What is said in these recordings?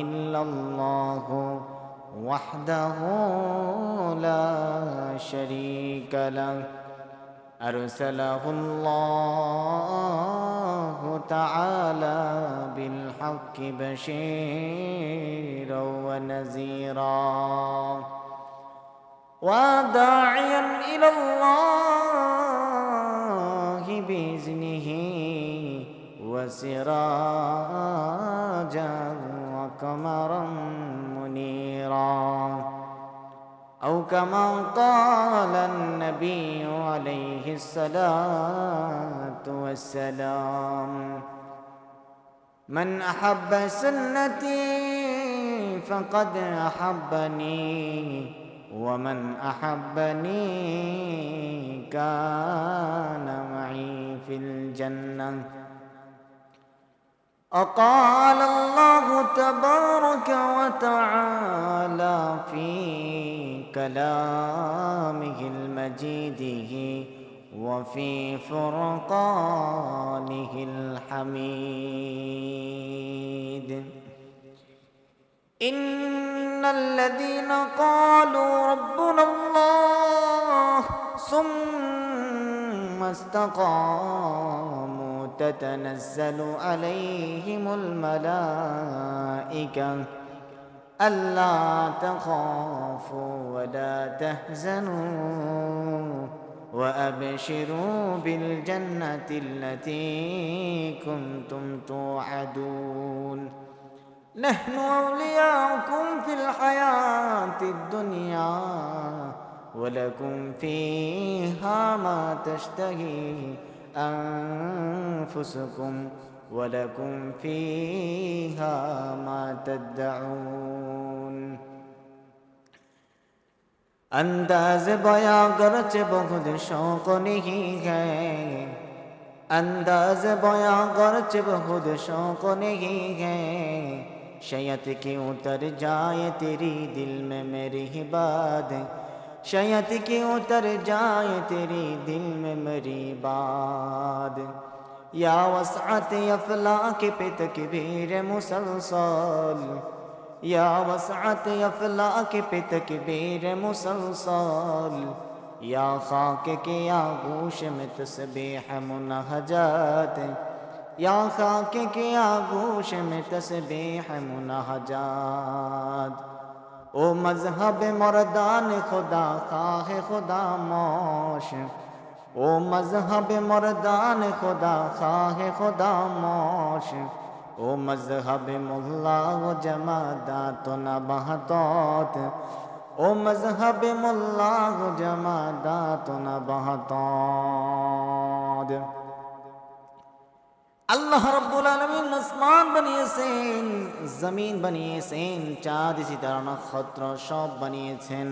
إلا الله وحده لا شريك له. أرسله الله تعالى بالحق بشيرا ونذيرا. وداعيا إلى الله بإذنه وسراجا وقمرا منيرا. أو كما قال النبي عليه الصلاة والسلام من أحب سنتي فقد أحبني ومن أحبني كان معي في الجنة. أقال الله تبارك وتعالى في كلامه المجيد وفي فرقانه الحميد. إن الذين قالوا ربنا الله ثم استقاموا تتنزل عليهم الملائكة. ألا تخافوا ولا تحزنوا وأبشروا بالجنة التي كنتم توعدون. نحن أولياؤكم في الحياة الدنيا ولكم فيها ما تشتهي. أنفسكم ولكم فيها ما تدعون انداز بیا گرچ بہت شوق نہیں ہے انداز بیا گرچ بہت شوق نہیں ہے شاید کی اتر جائے تیری دل میں میری ہی بات شیت کی اتر جائے تیری دل میں مری باد۔ یا وسعت افلاق پہ تکبیر مسلسل۔ یا وسعت افلاق پہ تکبیر مسلسل۔ یا خاک کے آگوش میں تسبیح منہجات۔ یا خاک کے آگوش میں تسبیح منحجات ও মজহব মরদান খোদা, খাহ খোদা মশ। ও মজহব মরদান খোদা, খাহ খোদা মশ। ও মজহব মোল্লা ও জমাদাত না বাহতত ও মজহব মোল্লা ও জমাদাত না বাহতত আল্লাহ রব্বুল আলমিন আসমান বানিয়েছেন, জমিন বানিয়েছেন, চাঁদ সিতারা নক্ষত্র সব বানিয়েছেন।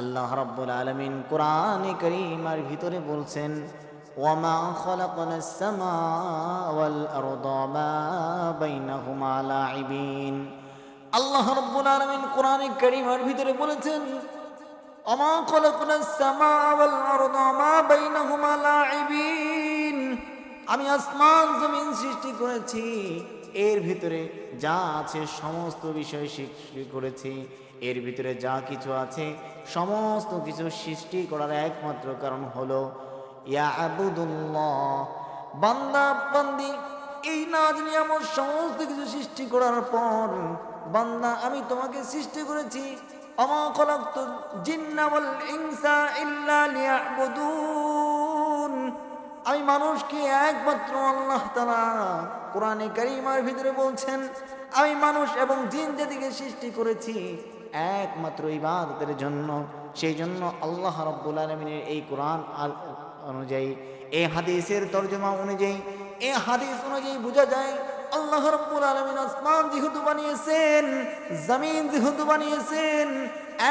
আল্লাহ রব্বুল আলমিন কোরআন করিমার ভিতরে বলছেন, ওয়ামা খলাকনা সামা ওয়াল আরদা মা বাইনাহুমা লাইবিন আল্লাহ রব্বুল আলমিন কোরআন করিমার ভিতরে বলেছেন ওমা খলাকনা সামা ওয়াল আরদা মা বাইনাহুমা লাইবিন আমি আসমান জমিন সৃষ্টি করেছি, এর ভিতরে যা আছে সমস্ত বিষয় সৃষ্টি করেছি, এর ভিতরে যা কিছু আছে সমস্ত কিছু সৃষ্টি করার একমাত্র কারণ হলো ইয়া আবুদুল্লাহ বান্দা, বান্দি, এই নাজ নিয়ামত সমস্ত কিছু সৃষ্টি করার পর, বান্দা, আমি তোমাকে সৃষ্টি করেছি। অমা খলাক্ত জিন্না ওয়াল ইনসা ইল্লা লিয়াবুদুন। আমি মানুষকে একমাত্র আল্লাহ তালা কোরআনে কারিমার ভিতরে বলছেন, আমি মানুষ এবং জিন জাতিকে সৃষ্টি করেছি, একমাত্র ইবাদতের জন্য। সেই জন্য আল্লাহ রব্বুল আলমিনের এই কোরআন অনুযায়ী, এই হাদিসের তর্জমা অনুযায়ী, এই হাদিস অনুযায়ী বোঝা যায়, আল্লাহ রব্বুল আলমিন আসমান যেহেতু বানিয়েছেন, জমিন যেহেতু বানিয়েছেন,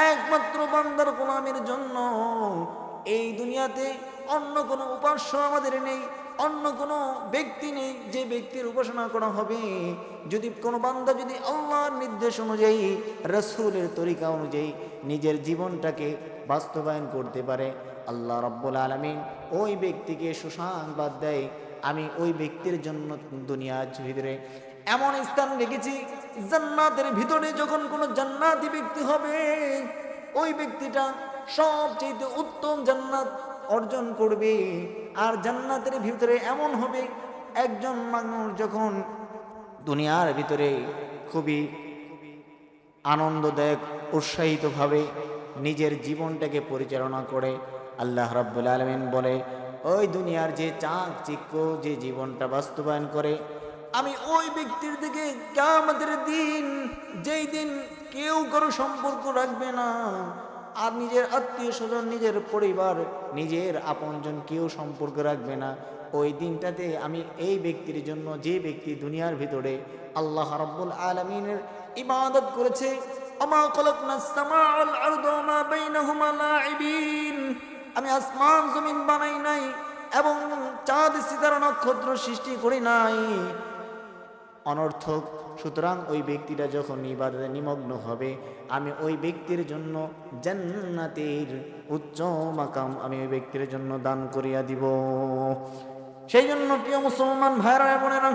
একমাত্র বান্দার গোলামের জন্য এই দুনিয়াতে অন্য কোনো উপাস্য আমাদের নেই, অন্য কোনো ব্যক্তি নেই যে ব্যক্তির উপাসনা করা হবে। যদি কোনো বান্দা যদি আল্লাহর নির্দেশ অনুযায়ী, রসুলের তরিকা অনুযায়ী নিজের জীবনটাকে বাস্তবায়ন করতে পারে, আল্লাহ রব্বুল আলমিন ওই ব্যক্তিকে সুসংবাদ দেয়, আমি ওই ব্যক্তির জন্য দুনিয়ার ভিতরে এমন স্থান রেখেছি জান্নাতের ভিতরে যখন কোনো জান্নাতি ব্যক্তি হবে, ওই ব্যক্তিটা সবচেয়ে উত্তম জান্নাত অর্জন করবে আর জান্নাতের ভিতরে এমন হবে, একজন মানুষ যখন দুনিয়ার ভিতরে খুবই আনন্দদায়ক, উৎসাহিতভাবে নিজের জীবনটাকে পরিচালনা করে, আল্লাহ রাব্বুল আলমিন বলে, ওই দুনিয়ার যে চাক চিক্ক যে জীবনটা বাস্তবায়ন করে, আমি ওই ব্যক্তির দিকে আমাদের দিন, যেই দিন কেউ কারও সম্পর্ক রাখবে না আর নিজের আত্মীয় স্বজন, নিজের পরিবার, নিজের আপনজন কেউ সম্পর্ক রাখবে না। ওই দিনটাতে আমি এই ব্যক্তির জন্য, যে ব্যক্তি দুনিয়ার ভিতরে আল্লাহ রাব্বুল আলমিনের ইবাদত করেছে, আমা আসমান জমিন বানাই নাই এবং চাঁদ, সিতারা নক্ষত্র সৃষ্টি করি নাই। অনর্থক। সুতরাং ওই ব্যক্তিটা যখন ইবাদতে নিমগ্ন হবে, আমি ওই ব্যক্তির জন্য জান্নাতের উচ্চ মাকাম আমি ওই ব্যক্তির জন্য দান করিয়া দিব। সেই জন্য প্রিয় মুসলমান ভাইরা বোনেরা,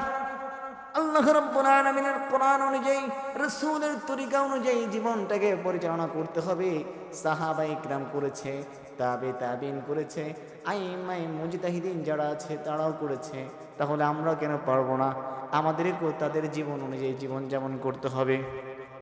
আল্লাহ রাব্বুল আলামিনের কোরআন অনুযায়ী, রাসূলের তরিকা অনুযায়ী জীবনটাকে পরিচালনা করতে হবে। সাহাবা ইকরাম করেছে, তাবে তাবিন করেছে আইমাই মুজতাহিদিন যারা আছে তারাও করেছে। তাহলে আমরা কেন পারব না? আমাদেরকেও তাদের জীবন অনুযায়ী জীবন যেমন করতে হবে।